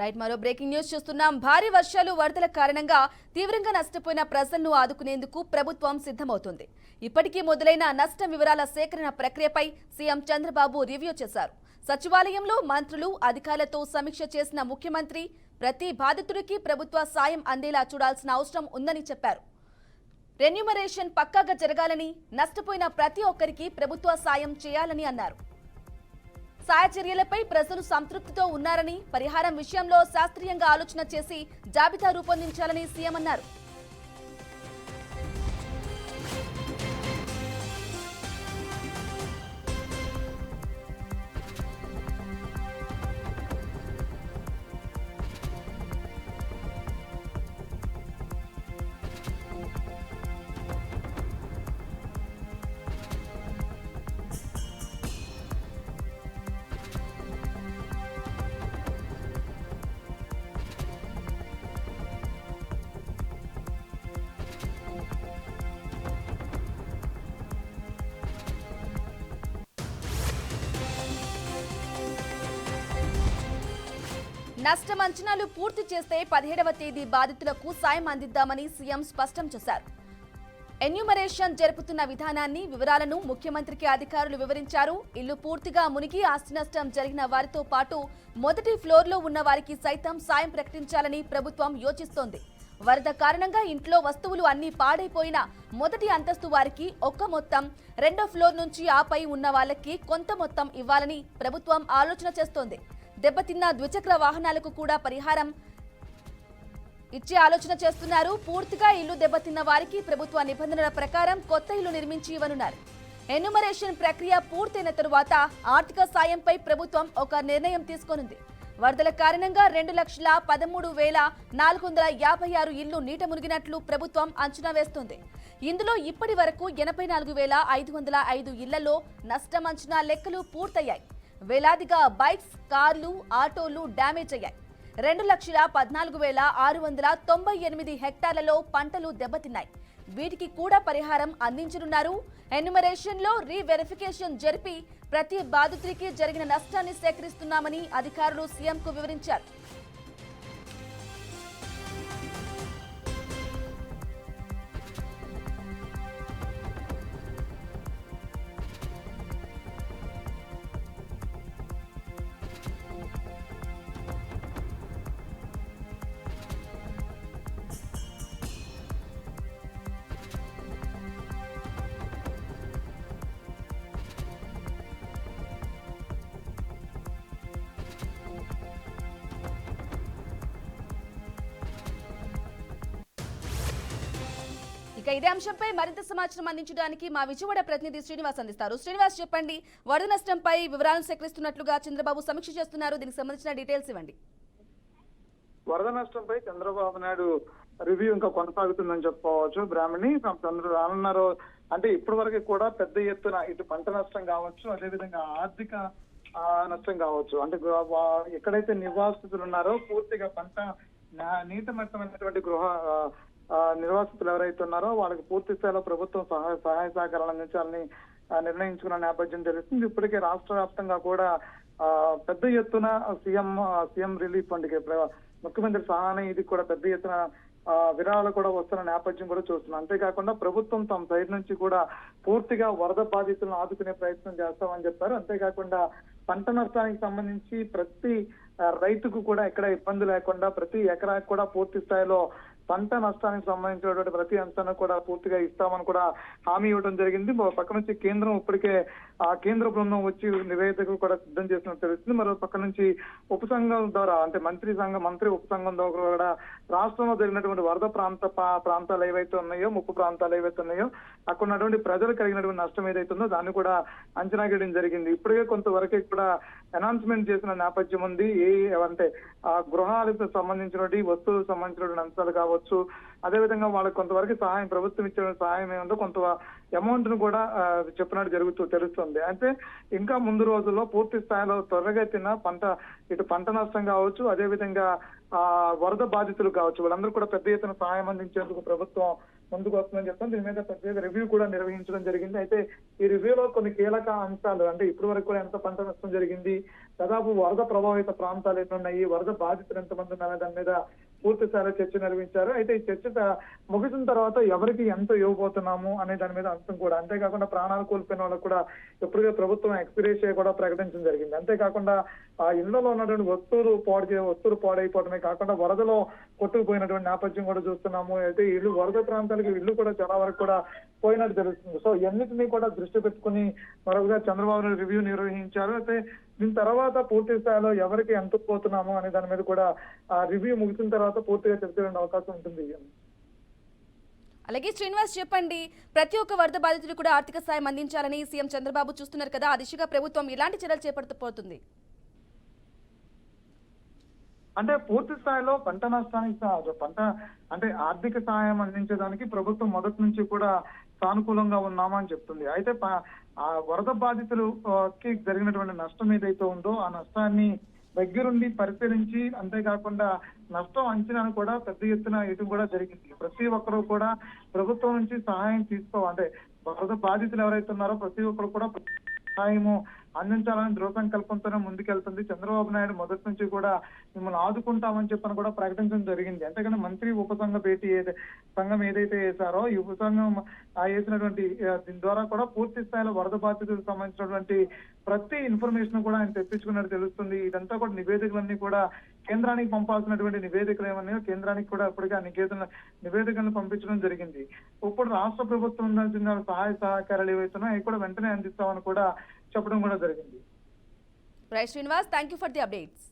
Right మరో breaking news చూస్తున్నాం. భారీ వర్షాలు వరదల కారణంగా తీవ్రంగా నష్టపోయిన ప్రజలను ఆదుకునేందుకు ప్రభుత్వం సిద్ధమవుతుంది. ఇప్పటికీ మొదలైన నష్టం వివరాల సేకరణ ప్రక్రియపై సీఎం చంద్రబాబు రివ్యూ చేశారు. సచివాలయంలో మంత్రులు అధికారులతో సమీక్ష చేసిన ముఖ్యమంత్రి ప్రతి బాధితుడికి ప్రభుత్వ సాయం అందేలా చూడాల్సిన అవసరం ఉందని చెప్పారు. రెన్యూమరేషన్ పక్కాగా జరగాలని నష్టపోయిన ప్రతి ఒక్కరికి ప్రభుత్వ సాయం చేయాలని అన్నారు. సాయ చర్యలపై ప్రజలు సంతృప్తితో ఉన్నారని పరిహారం విషయంలో శాస్త్రీయంగా ఆలోచన చేసి జాబితా రూపొందించాలని సీఎం అన్నారు. నష్టం అంచనాలు పూర్తి చేస్తే పదిహేడవ తేదీ బాధితులకు సాయం అందిద్దామని సీఎం స్పష్టం చేశారు. ఎన్యూమరేషన్ జరుపుతున్న విధానాన్ని వివరాలను ముఖ్యమంత్రికి అధికారులు వివరించారు. ఇల్లు పూర్తిగా మునిగి ఆస్తి నష్టం జరిగిన వారితో పాటు మొదటి ఫ్లోర్లో ఉన్న వారికి సైతం సాయం ప్రకటించాలని ప్రభుత్వం యోచిస్తోంది. వరద కారణంగా ఇంట్లో వస్తువులు అన్నీ పాడైపోయిన మొదటి అంతస్తు వారికి ఒక్క మొత్తం రెండో ఫ్లోర్ నుంచి ఆపై ఉన్న వాళ్ళకి కొంత మొత్తం ఇవ్వాలని ప్రభుత్వం ఆలోచన చేస్తోంది. దెబ్బతిన్న ద్విచక్ర వాహనాలకు కూడా పరిహారం ఇచ్చే ఆలోచన చేస్తున్నారు. పూర్తిగా ఇల్లు దెబ్బతిన్న వారికి ప్రభుత్వ నిబంధనల ప్రకారం కొత్త ఇల్లు నిర్మించి ఇవ్వనున్నారు ఎన్యుమరేషన్ ప్రక్రియ పూర్తయిన తరువాత ఆర్థిక సాయంపై ప్రభుత్వం ఒక నిర్ణయం తీసుకోనుంది. వరదల కారణంగా రెండు లక్షల పదమూడు వేల నాలుగు వందల యాభై ఆరు ఇళ్ళు నీట మునిగినట్లు ప్రభుత్వం అంచనా వేస్తోంది. ఇందులో ఇప్పటి వరకు ఎనభై నాలుగు వేల ఐదు వందల ఐదు ఇళ్ళలో నష్టం అంచనా లెక్కలు పూర్తయ్యాయి. వేలాదిగా బైక్స్ కార్లు ఆటోలు డ్యామేజ్ అయ్యాయి. రెండు లక్షల పద్నాలుగు వేల ఆరు వందల తొంభై ఎనిమిది హెక్టార్లలో పంటలు దెబ్బతిన్నాయి. వీటికి కూడా పరిహారం అందించనున్నారు. ఎన్యుమరేషన్లో రీవెరిఫికేషన్ జరిపి ప్రతి బాధితుడికి జరిగిన నష్టాన్ని సేకరిస్తున్నామని అధికారులు సీఎంకు వివరించారు. ఇదే అంశంపై మరింత సమాచారం అందించడానికి మా విజయవాడ ప్రతినిధి శ్రీనివాస్ అందిస్తారు. శ్రీనివాస్ చెప్పండి. వరద నష్టంపై వివరాలను సేకరిస్తున్నట్లుగా చంద్రబాబు సమీక్ష చేస్తున్నారు. దీనికి సంబంధించిన డీటెయిల్స్ ఇవ్వండి. వరద నష్టంపై చంద్రబాబు నాయుడు రివ్యూ ఇంకా కొనసాగుతుందని చెప్పుకోవచ్చు. బ్రాహ్మణి చంద్ర రానున్నారు అంటే ఇప్పటి వరకు కూడా పెద్ద ఎత్తున ఇటు పంట నష్టం కావచ్చు అదేవిధంగా ఆర్థిక నష్టం కావచ్చు. అంటే గృహ- వా- ఎక్కడైతే నివాసితులు ఉన్నారో పూర్తిగా పంట నా- నీటమట్టమైనటువంటి గృహ నిర్వాసితులు ఎవరైతే ఉన్నారో వాళ్ళకి పూర్తి స్థాయిలో ప్రభుత్వం సహాయ సహాయ సహకారాలు అందించాలని నిర్ణయించుకున్న నేపథ్యం తెలుస్తుంది. ఇప్పటికే రాష్ట్ర వ్యాప్తంగా కూడా పెద్ద ఎత్తున సీఎం సీఎం రిలీఫ్ ఫండ్కి ముఖ్యమంత్రి సహాయం ఇది కూడా పెద్ద ఎత్తున విరాళాలు కూడా వస్తున్న నేపథ్యం కూడా చూస్తున్నాం. అంతేకాకుండా ప్రభుత్వం తమ సైడ్ నుంచి కూడా పూర్తిగా వరద బాధితులను ఆదుకునే ప్రయత్నం చేస్తామని చెప్పారు. అంతేకాకుండా పంట నష్టానికి సంబంధించి ప్రతి రైతుకు కూడా ఎక్కడ ఇబ్బంది లేకుండా ప్రతి ఎకరాకి కూడా పూర్తి స్థాయిలో పంట నష్టానికి సంబంధించినటువంటి ప్రతి అంశాన్ని కూడా పూర్తిగా ఇస్తామని కూడా హామీ ఇవ్వడం జరిగింది. పక్క నుంచి కేంద్రం ఇప్పటికే ఆ కేంద్ర బృందం వచ్చి నివేదికలు కూడా సిద్ధం చేసినట్టు తెలుస్తుంది. మరో పక్క నుంచి ఉపసంఘం ద్వారా అంటే మంత్రి సంఘం మంత్రి ఉపసంఘం ద్వారా కూడా రాష్ట్రంలో జరిగినటువంటి వరద ప్రాంత పా- ప్రాంతాలు ఏవైతే ఉన్నాయో ముప్పు ప్రాంతాలు ఏవైతే ఉన్నాయో అక్కడ ఉన్నటువంటి ప్రజలు కలిగినటువంటి నష్టం ఏదైతే ఉందో దాన్ని కూడా అంచనా వేయడం జరిగింది. ఇప్పటికే కొంతవరకు కూడా అనౌన్స్మెంట్ చేసిన నేపథ్యం ఉంది. ఏ అంటే ఆ గృహాలకు సంబంధించినటువంటి వస్తువులకు సంబంధించినటువంటి అంశాలు కావచ్చు అదేవిధంగా వాళ్ళకి కొంతవరకు సహాయం ప్రభుత్వం ఇచ్చిన సహాయం ఏముందో కొంత అమౌంట్ను కూడా చెప్పినట్టు జరుగుతూ తెలుస్తుంది. అంటే ఇంకా ముందు రోజుల్లో పూర్తి స్థాయిలో త్వరగతిన పంట ఇటు పంట నష్టం కావచ్చు అదేవిధంగా ఆ వరద బాధితులు కావచ్చు వాళ్ళందరూ కూడా పెద్ద ఎత్తున సహాయం అందించేందుకు ప్రభుత్వం ముందుకు వస్తుందని చెప్తాను దీని మీద ప్రత్యేక రివ్యూ కూడా నిర్వహించడం జరిగింది. అయితే ఈ రివ్యూలో కొన్ని కీలక అంశాలు అంటే ఇప్పటి వరకు కూడా ఎంత పంట నష్టం జరిగింది దాదాపు వరద ప్రభావిత ప్రాంతాలు ఎన్ని ఉన్నాయి వరద బాధితులు ఎంతమంది ఉన్నారనే దాని మీద పూర్తి స్థాయిలో చర్చ నిర్వహించారు. అయితే ఈ చర్చ ముగిసిన తర్వాత ఎవరికి ఎంత ఇవ్వబోతున్నాము అనే దాని మీద అంశం కూడా అంతేకాకుండా ప్రాణాలు కోల్పోయిన వాళ్ళకు కూడా ఎప్పుడుగా ప్రభుత్వం ఎక్స్పిరేషియా కూడా ప్రకటించడం జరిగింది. అంతేకాకుండా ఆ ఇళ్ళలో ఉన్నటువంటి వస్తువులు పాడు వస్తువులు పాడైపోవడమే కాకుండా వరదలో కొట్టుకుపోయినటువంటి నేపథ్యం కూడా చూస్తున్నాము. అయితే ఇల్లు వరద ప్రాంతాలకు ఇల్లు కూడా చాలా వరకు కూడా పోయినట్టు తెలుస్తుంది. సో ఇవన్నిటినీ కూడా దృష్టి పెట్టుకుని మరొకగా చంద్రబాబు నాయుడు రివ్యూ నిర్వహించారు. అయితే దీని తర్వాత పూర్తి స్థాయిలో ఎవరికి ఎంత పోతున్నాము అనే దాని మీద కూడా ఆ రివ్యూ ముగిసిన తర్వాత పూర్తిగా చర్చ అవకాశం ఉంటుంది. అలాగే శ్రీనివాస్ చెప్పండి ప్రతి ఒక్క వరద బాధితులు కూడా ఆర్థిక సాయం అందించాలని సీఎం చంద్రబాబు చూస్తున్నారు కదా ఆ దిశగా ప్రభుత్వం ఎలాంటి చర్యలు చేపడుతూ అంటే పూర్తి స్థాయిలో పంట నష్టానికి పంట అంటే ఆర్థిక సహాయం అందించడానికి ప్రభుత్వం మొదటి నుంచి కూడా సానుకూలంగా ఉన్నామని చెప్తుంది. అయితే ఆ వరద బాధితులు కి జరిగినటువంటి నష్టం ఏదైతే ఉందో ఆ నష్టాన్ని దగ్గరుండి పరిశీలించి అంతేకాకుండా నష్టం అంచనాను కూడా పెద్ద ఎత్తున ఇటు కూడా జరిగింది. ప్రతి ఒక్కరూ కూడా ప్రభుత్వం నుంచి సహాయం తీసుకోవాలి. అంటే వరద బాధితులు ఎవరైతే ఉన్నారో ప్రతి ఒక్కరు కూడా సహాయము అందించాలని దృఢ సంకల్పంతోనే ముందుకెళ్తుంది. చంద్రబాబు నాయుడు మొదటి నుంచి కూడా మిమ్మల్ని ఆదుకుంటామని చెప్పని కూడా ప్రకటించడం జరిగింది. అంతేకాని మంత్రి ఉపసంఘ భేటీ ఏదైతే సంఘం ఏదైతే వేశారో ఈ ఉపసంఘం ఆ వేసినటువంటి దీని ద్వారా కూడా పూర్తి స్థాయిలో వరద బాధితులకు సంబంధించినటువంటి ప్రతి ఇన్ఫర్మేషన్ కూడా ఆయన తెప్పించుకున్నట్టు తెలుస్తుంది. ఇదంతా కూడా నివేదికలన్నీ కూడా కేంద్రానికి పంపాల్సినటువంటి నివేదికలు ఏమన్నాయో కేంద్రానికి కూడా ఇప్పటికే నికేతన నివేదికలను పంపించడం జరిగింది. ఇప్పుడు రాష్ట్ర ప్రభుత్వం అందించిన సహాయ సహకారాలు ఏవైతున్నాయో అవి కూడా వెంటనే అందిస్తామని కూడా చెప్పడం కూడా జరిగింది. Right Srinivas thank you for the updates